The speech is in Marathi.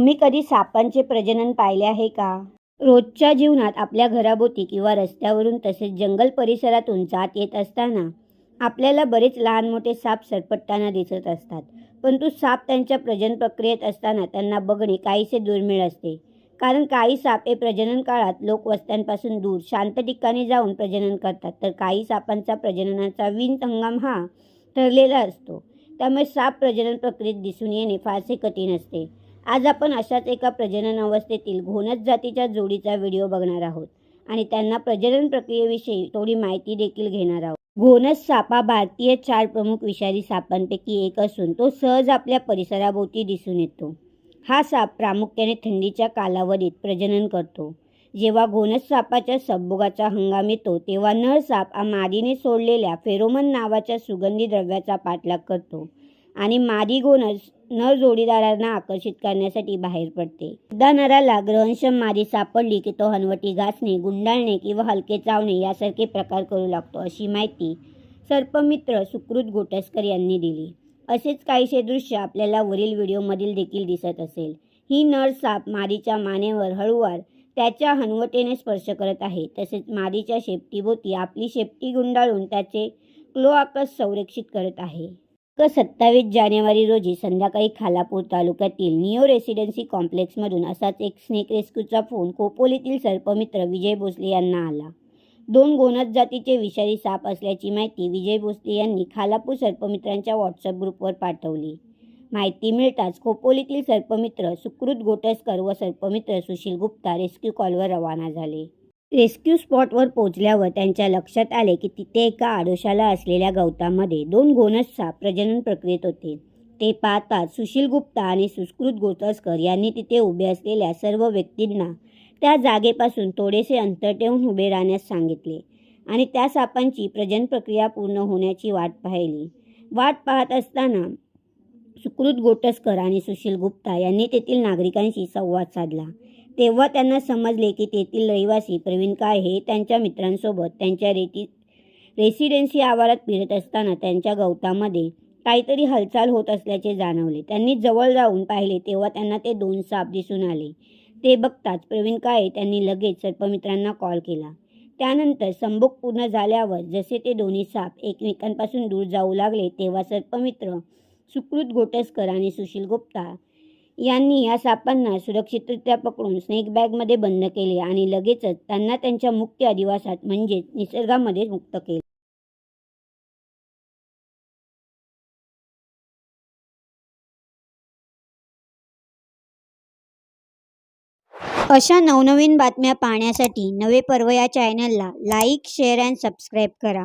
तुम्ही कधी सापांचे प्रजनन पाहिले आहे का? रोजच्या जीवनात आपल्या घराभोवती किंवा रस्त्यावरून तसेच जंगल परिसरातून जात येत असताना आपल्याला बरेच लहान मोठे साप सरपटताना दिसत असतात. परंतु साप त्यांच्या प्रजनन प्रक्रियेत असताना त्यांना बघणे काहीसे दुर्मिळ असते. कारण काही साप हे प्रजनन काळात लोकवस्त्यांपासून दूर शांत ठिकाणी जाऊन प्रजनन करतात. तर काही सापांचा प्रजननाचा विंत हंगाम हा ठरलेला असतो. त्यामुळे साप प्रजनन प्रक्रियेत दिसून येणे फारसे कठीण असते. आज आपण अशाच एका प्रजनन अवस्थेतील घोणस जातीच्या जोडीचा व्हिडिओ बघणार आहोत. आणि त्यांना प्रजनन प्रक्रियेविषयी थोडी माहिती देखील घेणार आहोत. घोणस साप हा भारतीय चार प्रमुख विषारी सापांपैकी एक असून तो सहज आपल्या परिसराभोवती दिसून येतो. हा साप प्रामुख्याने थंडीच्या कालावधीत प्रजनन करतो. जेव्हा घोणस सापाच्या संभोगाचा हंगाम येतो तेव्हा नर साप हा मादीने सोडलेल्या फेरोमन नावाच्या सुगंधी द्रव्याचा पाठलाग करतो. आणि मादी घोणस नर जोडीदारांना आकर्षित करण्यासाठी बाहेर पडते. एकदा नराला ग्रहणक्षम मादी सापडली की तो हनवटी घासणे गुंडाळणे किंवा हलके चावणे यासारखे प्रकार करू लागतो अशी माहिती सर्पमित्र सुकृत गोटस्कर यांनी दिली. असेच काहीसे दृश्य आपल्याला वरील व्हिडिओमधील देखील दिसत असेल. ही नर साप मादीच्या मानेवर हळूवार त्याच्या हनवटेने स्पर्श करत आहे. तसेच मादीच्या शेपटीभोवती आपली शेपटी गुंडाळून त्याचे क्लोआकस संरक्षित करत आहे. क सत्तावीस जानेवारी रोजी संध्याकाळी खालापूर तालुक्यातील नियो रेसिडेन्सी कॉम्प्लेक्समधून असाच एक स्नेक रेस्क्यूचा फोन खोपोलीतील सर्पमित्र विजय भोसले यांना आला. दोन गोनस जातीचे विषारी साप असल्याची माहिती विजय भोसले यांनी खालापूर सर्पमित्रांच्या व्हॉट्सअप ग्रुपवर पाठवली. माहिती मिळताच खोपोलीतील सर्पमित्र सुकृत गोटस्कर व सर्पमित्र सुशील गुप्ता रेस्क्यू कॉलवर रवाना झाले. रेस्क्यू स्पॉटवर पोहोचल्यावर त्यांच्या लक्षात आले की तिथे एका आडोशाला असलेल्या गवतामध्ये दोन घोणस साप प्रजनन प्रक्रियेत होते. ते पाहताच सुशील गुप्ता आणि सुस्कृत गोटस्कर यांनी तिथे उभे असलेल्या सर्व व्यक्तींना त्या जागेपासून थोडेसे अंतर ठेवून उभे राहण्यास सांगितले आणि त्या सापांची प्रजनन प्रक्रिया पूर्ण होण्याची वाट पाहिली. वाट पाहत असताना सुकृत गोटस्कर आणि सुशील गुप्ता यांनी तेथील नागरिकांशी संवाद साधला. तेव्हा त्यांना समजले की तेथील रहिवासी प्रवीण काय हे त्यांच्या मित्रांसोबत त्यांच्या रेती रेसिडेन्सी आवारात फिरत असताना त्यांच्या गवतामध्ये काहीतरी हालचाल होत असल्याचे जाणवले. त्यांनी जवळ जाऊन पाहिले तेव्हा त्यांना ते दोन साप दिसून आले. ते बघताच प्रवीण काळे त्यांनी लगेच सर्पमित्रांना कॉल केला. त्यानंतर संभोग पूर्ण झाल्यावर जसे ते दोन्ही साप एकमेकांपासून दूर जाऊ लागले तेव्हा सर्पमित्र सुकृत गोटस्कर आणि सुशील गुप्ता यांनी या सापांना सुरक्षितरित्या पकडून स्नेक बॅगमध्ये बंद केले आणि लगेचच त्यांना त्यांच्या मुख्य अधिवासात म्हणजेच निसर्गामध्ये मुक्त केले. अशा नवनवीन बातम्या पाहण्यासाठी नवे पर्व या चॅनलला लाईक शेअर अँड सबस्क्राईब करा.